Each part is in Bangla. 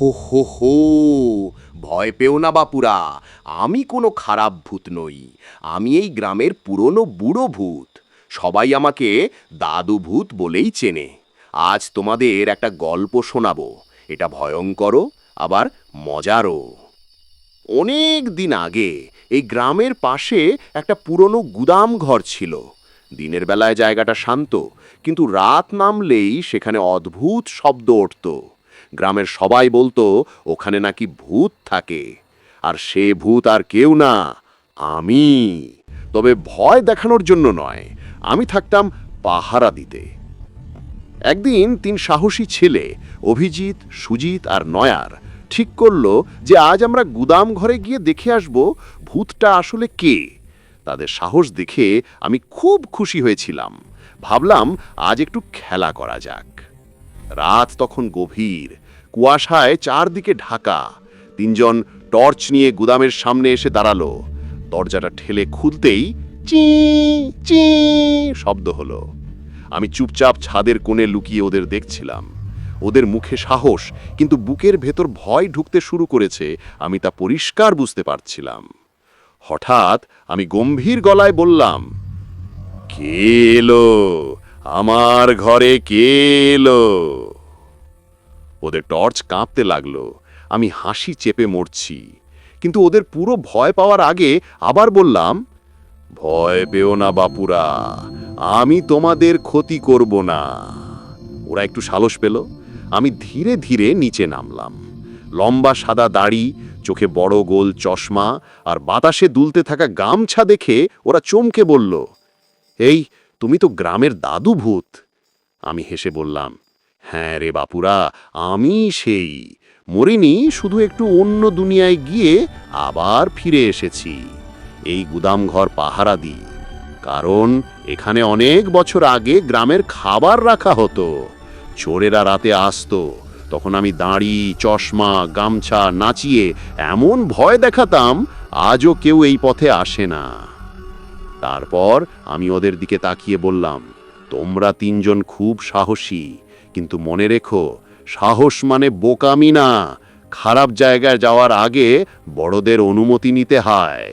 হো হো হো। ভয় পেও না বাপুরা, আমি কোনো খারাপ ভূত নই। আমি এই গ্রামের পুরনো বুড়ো ভূত। সবাই আমাকে দাদু ভূত বলেই চেনে। আজ তোমাদের একটা গল্প শোনাবো। এটা ভয়ঙ্করও, আবার মজারও। অনেক দিন আগে এই গ্রামের পাশে একটা পুরনো গুদাম ঘর ছিল। দিনের বেলায় জায়গাটা শান্ত, কিন্তু রাত নামলেই সেখানে অদ্ভুত শব্দ উঠত। গ্রামের সবাই বলতো, ওখানে নাকি ভূত থাকে। আর সে ভূত আর কেউ না, আমি। তবে ভয় দেখানোর জন্য নয়, আমি থাকতাম পাহারা দিতে। একদিন তিন সাহসী ছেলে, অভিজিৎ সুজিত আর নয়ার, ঠিক করল যে আজ আমরা গুদাম ঘরে গিয়ে দেখে আসব ভূতটা আসলে কে। তাদের সাহস দেখে আমি খুব খুশি হয়েছিলাম। ভাবলাম আজ একটু খেলা করা যাক। রাত তখন গভীর কুয়াশায় চারদিকে ঢাকা। তিনজন টর্চ নিয়ে গুদামের সামনে এসে দাঁড়াল। দরজাটা ঠেলে খুলতেই চি চি শব্দ হলো। আমি চুপচাপ ছাদের কোণে লুকিয়ে ওদের দেখছিলাম। ওদের মুখে সাহস, কিন্তু বুকের ভেতর ভয় ঢুকতে শুরু করেছে, আমি তা পরিষ্কার বুঝতে পারছিলাম। হঠাৎ আমি গম্ভীর গলায় বললাম, কে এলো? আমার ঘরে কে এলো? ওদের টর্চ কাঁপতে লাগল। আমি হাসি চেপে মরছি। কিন্তু ওদের পুরো ভয় পাওয়ার আগে আবার বললাম, ভয় পেও না বাপুরা, আমি তোমাদের ক্ষতি করব না। ওরা একটু সাহস পেল। আমি ধীরে ধীরে নিচে নামলাম। লম্বা সাদা দাড়ি, চোখে বড় গোল চশমা আর বাতাসে দুলতে থাকা গামছা দেখে ওরা চমকে বলল, এই, তুমি তো গ্রামের দাদু ভূত আমি হেসে বললাম হ্যাঁ রে বাপুরা, আমি সেই। মরিনি শুধু একটু অন্য দুনিয়ায় গিয়ে আবার ফিরে এসেছি। এই গুদামঘর পাহারা দিই। কারণ এখানে অনেক বছর আগে গ্রামের খাবার রাখা হতো। চোরেরা রাতে আসতো, তখন আমি দাঁড়ি, চশমা, গামছা নাচিয়ে এমন ভয় দেখাতাম আজও কেউ এই পথে আসে না। তারপর আমি ওদের দিকে তাকিয়ে বললাম, তোমরা তিনজন খুব সাহসী কিন্তু মনে রেখো, সাহস মানে বোকামি না। খারাপ জায়গায় যাওয়ার আগে বড়দের অনুমতি নিতে হয়।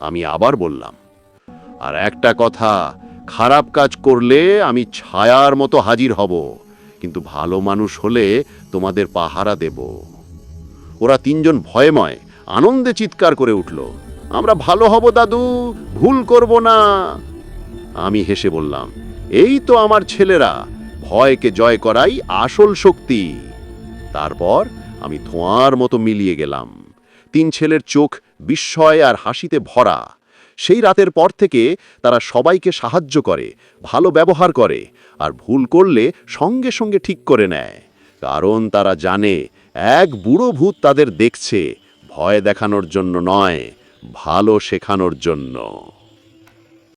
আমি আবার বললাম, আর একটা কথা, খারাপ কাজ করলে আমি ছায়ার মতো হাজির হব, কিন্তু ভালো মানুষ হলে তোমাদের পাহারা দেব। ওরা তিনজন ভয়ময়, আনন্দে চিৎকার করে উঠল, আমরা ভালো হব দাদু, ভুল করব না। আমি হেসে বললাম, এই তো আমার ছেলেরা ভয়কে জয় করাই আসল শক্তি। তারপর আমি ধোঁয়ার মতো মিলিয়ে গেলাম। তিন ছেলের চোখ বিস্ময় আর হাসিতে ভরা। সেই রাতের পর থেকে তারা সবাইকে সাহায্য করে, ভালো ব্যবহার করে আর ভুল করলে সঙ্গে সঙ্গে ঠিক করে নেয়। কারণ তারা জানে, এক বুড়ো ভূত তাদের দেখছে, ভয় দেখানোর জন্য নয়, ভালো শেখানোর জন্য।